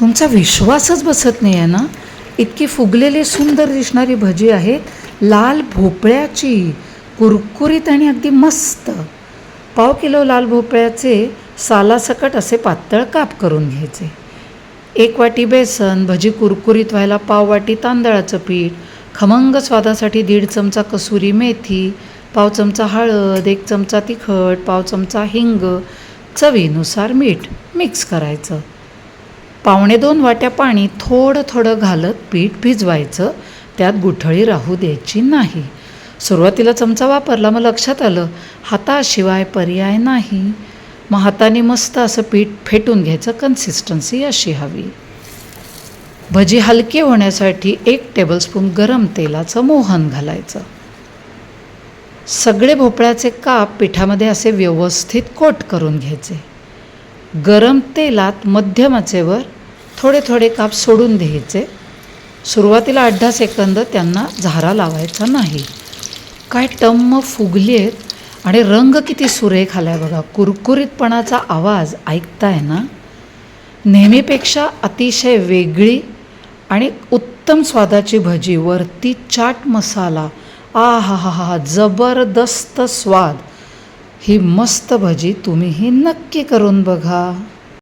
तुमचा विश्वासच बसत नाही आहे ना? इतकी फुगलेली सुंदर दिसणारी भजी आहेत लाल भोपळ्याची कुरकुरीत आणि अगदी मस्त. पाव किलो लाल भोपळ्याचे सालासकट असे पातळ काप करून घ्यायचे. एक वाटी बेसन भजी कुरकुरीत व्हायला पाव वाटी तांदळाचं पीठ खमंग स्वादासाठी दीड चमचा कसुरी मेथी पाव चमचा हळद एक चमचा तिखट पाव चमचा हिंग चवीनुसार मीठ मिक्स करायचं. पावणे दोन वाट्या पाणी थोडं थोडं घालत पीठ भिजवायचं. त्यात गुठळी राहू द्यायची नाही. सुरुवातीला चमचा वापरला मग लक्षात आलं हाताशिवाय पर्याय नाही. मग हाताने मस्त असं पीठ फेटून घ्यायचं कन्सिस्टन्सी अशी हवी. भजी हलकी होण्यासाठी एक टेबलस्पून गरम तेलाचं मोहन घालायचं. सगळे भोपळ्याचे काप पिठामध्ये असे व्यवस्थित कोट करून घ्यायचे. गरम तेलात मध्यम आचेवर थोडे थोडे काप सोडून द्यायचे. सुरुवातीला आठ दहा सेकंद त्यांना झारा लावायचा नाही. काय टम्म फुगली आहेत आणि रंग किती सुरेख आला आहे बघा. कुरकुरीतपणाचा आवाज ऐकताय ना? नेहमीपेक्षा अतिशय वेगळी आणि उत्तम स्वादाची भजी वरती चाट मसाला आ हा हा हा हा जबरदस्त स्वाद. ही मस्त भजी तुम्हीही नक्की करून बघा.